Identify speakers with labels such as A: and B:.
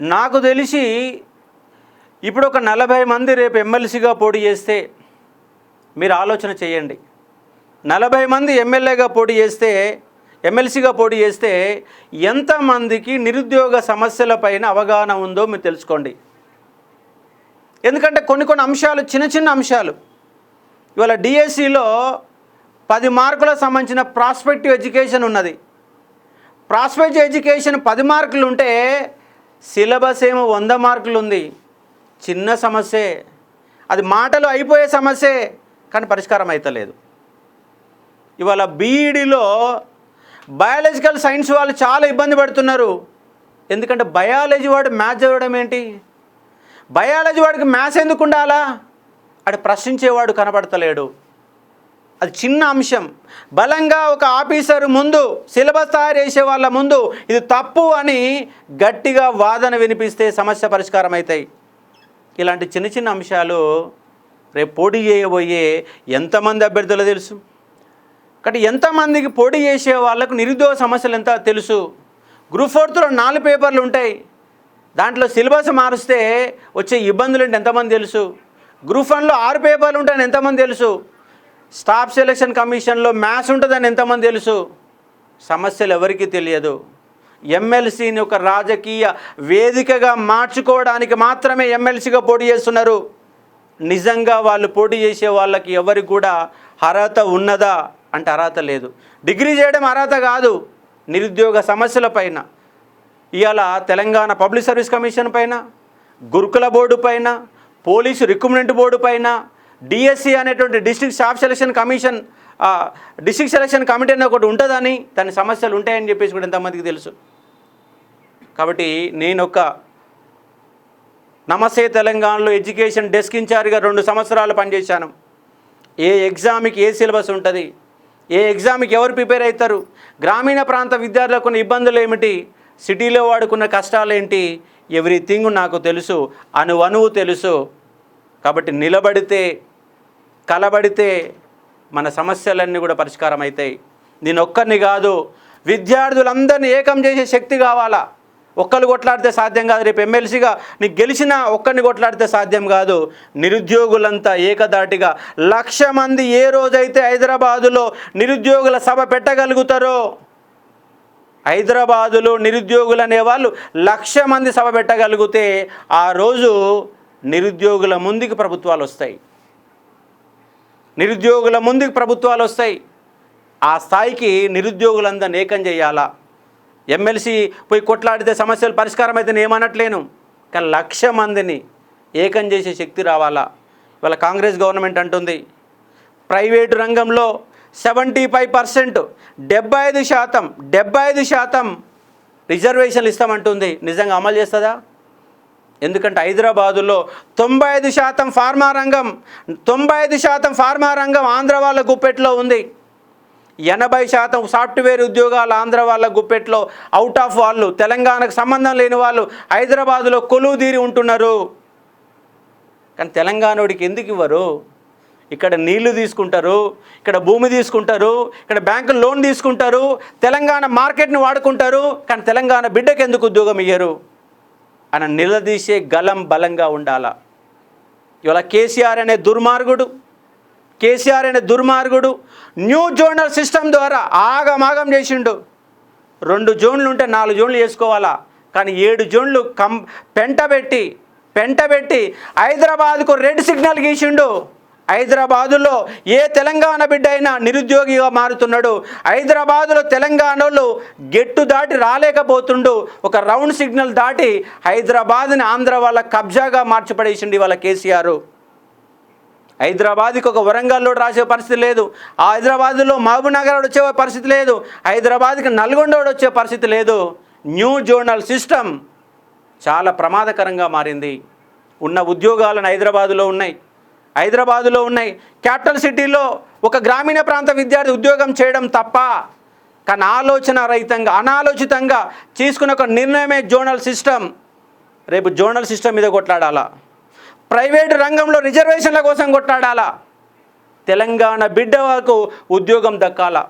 A: నాకు తెలిసి ఇప్పుడు ఒక నలభై మంది రేపు ఎమ్మెల్సీగా పోటీ చేస్తే మీరు ఆలోచన చేయండి. నలభై మంది ఎమ్మెల్యేగా పోటీ చేస్తే ఎమ్మెల్సీగా పోటీ చేస్తే ఎంతమందికి నిరుద్యోగ సమస్యలపైన అవగాహన ఉందో మీరు తెలుసుకోండి. ఎందుకంటే కొన్ని కొన్ని అంశాలు చిన్న చిన్న అంశాలు. ఇవాళ డిఎస్సిలో పది మార్కులకు సంబంధించిన ప్రాస్పెక్టివ్ ఎడ్యుకేషన్ ఉన్నది. ప్రాస్పెక్టివ్ ఎడ్యుకేషన్ పది మార్కులు ఉంటే సిలబస్ ఏమో వంద మార్కులు ఉంది. చిన్న సమస్యే. అది మాటలు అయిపోయే సమస్యే కానీ పరిష్కారం అవుతలేదు ఇవాళ బీఈడిలో బయాలజికల్ సైన్స్ వాళ్ళు చాలా ఇబ్బంది పడుతున్నారు. ఎందుకంటే బయాలజీ వాడు మ్యాథ్స్ చదవడం ఏంటి? బయాలజీ వాడికి మ్యాథ్స్ ఎందుకు ఉండాలా? అటు ప్రశ్నించేవాడు కనబడతలేడు. అది చిన్న అంశం. బలంగా ఒక ఆఫీసర్ ముందు సిలబస్ తయారు చేసే వాళ్ళ ముందు ఇది తప్పు అని గట్టిగా వాదన వినిపిస్తే సమస్య పరిష్కారం అవుతాయి ఇలాంటి చిన్న చిన్న అంశాలు రేపు పోటీ చేయబోయే ఎంతమంది అభ్యర్థులు తెలుసు? కాబట్టి ఎంతమందికి పోటీ చేసే వాళ్ళకు నిరుద్యోగ సమస్యలు ఎంత తెలుసు? గ్రూప్ ఫోర్త్లో నాలుగు పేపర్లు ఉంటాయి. దాంట్లో సిలబస్ మారుస్తే వచ్చే ఇబ్బందులు ఏంటి ఎంతమంది తెలుసు? గ్రూప్ వన్లో ఆరు పేపర్లు ఉంటాయని ఎంతమంది తెలుసు? స్టాఫ్ సెలక్షన్ కమిషన్లో మ్యాథ్స్ ఉంటుందని ఎంతమంది తెలుసు? సమస్యలు ఎవరికీ తెలియదు. ఎమ్మెల్సీని ఒక రాజకీయ వేదికగా మార్చుకోవడానికి మాత్రమే ఎమ్మెల్సీగా పోటీ చేస్తున్నారు. నిజంగా వాళ్ళు పోటీ చేసే వాళ్ళకి ఎవరికి కూడా అర్హత ఉన్నదా అంటే అర్హత లేదు. డిగ్రీ చేయడం అర్హత కాదు. నిరుద్యోగ సమస్యల పైన. ఇవాళ తెలంగాణ పబ్లిక్ సర్వీస్ కమిషన్ పైన గురుకుల బోర్డు పైన పోలీసు రిక్రూట్మెంట్ బోర్డు పైన డిఎస్సి అనేటువంటి district staff selection commission district selection committee అని ఒకటి ఉంటుందని దాని సమస్యలు ఉంటాయని చెప్పేసి కూడా ఎంతమందికి తెలుసు. కాబట్టి నేను ఒక నమస్తే తెలంగాణలో ఎడ్యుకేషన్ డెస్క్ ఇన్ఛార్జ్గా రెండు సంవత్సరాలు పనిచేశాను. ఏ ఎగ్జామ్కి ఏ సిలబస్ ఉంటుంది? ఏ ఎగ్జామ్కి ఎవరు ప్రిపేర్ అవుతారు గ్రామీణ ప్రాంత విద్యార్థులకు ఉన్న ఇబ్బందులు ఏమిటి? సిటీలో వాడుకున్న కష్టాలు ఏంటి ఎవ్రీథింగ్ నాకు తెలుసు అనువనువు తెలుసు. కాబట్టి నిలబడితే కలబడితే మన సమస్యలన్నీ కూడా పరిష్కారం అవుతాయి నేను ఒక్కరిని కాదు విద్యార్థులందరినీ ఏకం చేసే శక్తి కావాలా? ఒక్కరు కొట్లాడితే సాధ్యం కాదు రేపు ఎమ్మెల్సీగా నీకు గెలిచిన ఒక్కరిని కొట్లాడితే సాధ్యం కాదు. నిరుద్యోగులంతా ఏకదాటిగా లక్ష మంది ఏ రోజైతే హైదరాబాదులో నిరుద్యోగుల సభ పెట్టగలుగుతారో హైదరాబాదులో నిరుద్యోగులు అనేవాళ్ళు లక్ష మంది సభ పెట్టగలిగితే ఆ రోజు నిరుద్యోగుల ముందుకు ప్రభుత్వాలు వస్తాయి. నిరుద్యోగుల ముందుకు ప్రభుత్వాలు వస్తాయి. ఆ స్థాయికి నిరుద్యోగులందరినీ ఏకం చేయాలా? ఎమ్మెల్సీ పోయి కొట్లాడితే సమస్యలు పరిష్కారం అయితే నేను ఏమనట్లేను. కానీ లక్ష మందిని ఏకం చేసే శక్తి రావాలా? ఇవాళ కాంగ్రెస్ గవర్నమెంట్ అంటుంది ప్రైవేటు రంగంలో సెవెంటీ ఫైవ్ పర్సెంట్ డెబ్బై ఐదు శాతం డెబ్బై ఐదు శాతం రిజర్వేషన్లు ఇస్తామంటుంది. నిజంగా అమలు చేస్తుందా? ఎందుకంటే హైదరాబాదులో తొంభై ఐదు శాతం ఫార్మా రంగం తొంభై ఐదు శాతం ఫార్మా రంగం ఆంధ్ర వాళ్ళ గుప్పెట్లో ఉంది. ఎనభై శాతం సాఫ్ట్వేర్ ఉద్యోగాలు ఆంధ్ర వాళ్ళ గుప్పెట్లో అవుట్ ఆఫ్ వాళ్ళు తెలంగాణకు సంబంధం లేని వాళ్ళు హైదరాబాదులో కొలువు తీరి ఉంటున్నారు. కానీ తెలంగాణోడికి ఎందుకు ఇవ్వరు? ఇక్కడ నీళ్ళు తీసుకుంటారు ఇక్కడ భూమి తీసుకుంటారు ఇక్కడ బ్యాంకు లోన్ తీసుకుంటారు తెలంగాణ మార్కెట్ని వాడుకుంటారు కానీ తెలంగాణ బిడ్డకి ఎందుకు ఉద్యోగం ఇయ్యరు? ఆయన నిలదీసే గలం బలంగా ఉండాలా? ఇవాళ కేసీఆర్ అనే దుర్మార్గుడు కేసీఆర్ అనే దుర్మార్గుడు న్యూ జోనల్ సిస్టమ్ ద్వారా ఆగమాగం చేసిండు. రెండు జోన్లు ఉంటే నాలుగు జోన్లు చేసుకోవాలా? కానీ ఏడు జోన్లు కం పెంటబెట్టి పెంటబెట్టి హైదరాబాద్కు రెడ్ సిగ్నల్ గీసిండు. హైదరాబాదులో ఏ తెలంగాణ బిడ్డ అయినా నిరుద్యోగిగా మారుతున్నాడు. హైదరాబాదులో తెలంగాణలో గెట్టు దాటి రాలేకపోతుండు. ఒక రౌండ్ సిగ్నల్ దాటి హైదరాబాద్ని ఆంధ్ర వాళ్ళ కబ్జాగా మార్చిపడేసిండు ఇవాళ కేసీఆర్. హైదరాబాద్కి ఒక వరంగల్లో రాసే పరిస్థితి లేదు. ఆ హైదరాబాద్లో మహబూబ్నగర్ వచ్చే పరిస్థితి లేదు. హైదరాబాద్కి నల్గొండ వచ్చే పరిస్థితి లేదు. న్యూ జోనల్ సిస్టమ్ చాలా ప్రమాదకరంగా మారింది. ఉన్న ఉద్యోగాలను హైదరాబాదులో ఉన్నాయి. హైదరాబాదులో ఉన్నాయి. క్యాపిటల్ సిటీలో ఒక గ్రామీణ ప్రాంత విద్యార్థి ఉద్యోగం చేయడం తప్ప కానీ ఆలోచన రహితంగా అనాలోచితంగా తీసుకున్న ఒక నిర్ణయమే జోనల్ సిస్టమ్. రేపు జోనల్ సిస్టమ్ మీద కొట్లాడాలా? ప్రైవేటు రంగంలో రిజర్వేషన్ల కోసం కొట్లాడాలా? తెలంగాణ బిడ్డకు ఉద్యోగం దక్కాలా?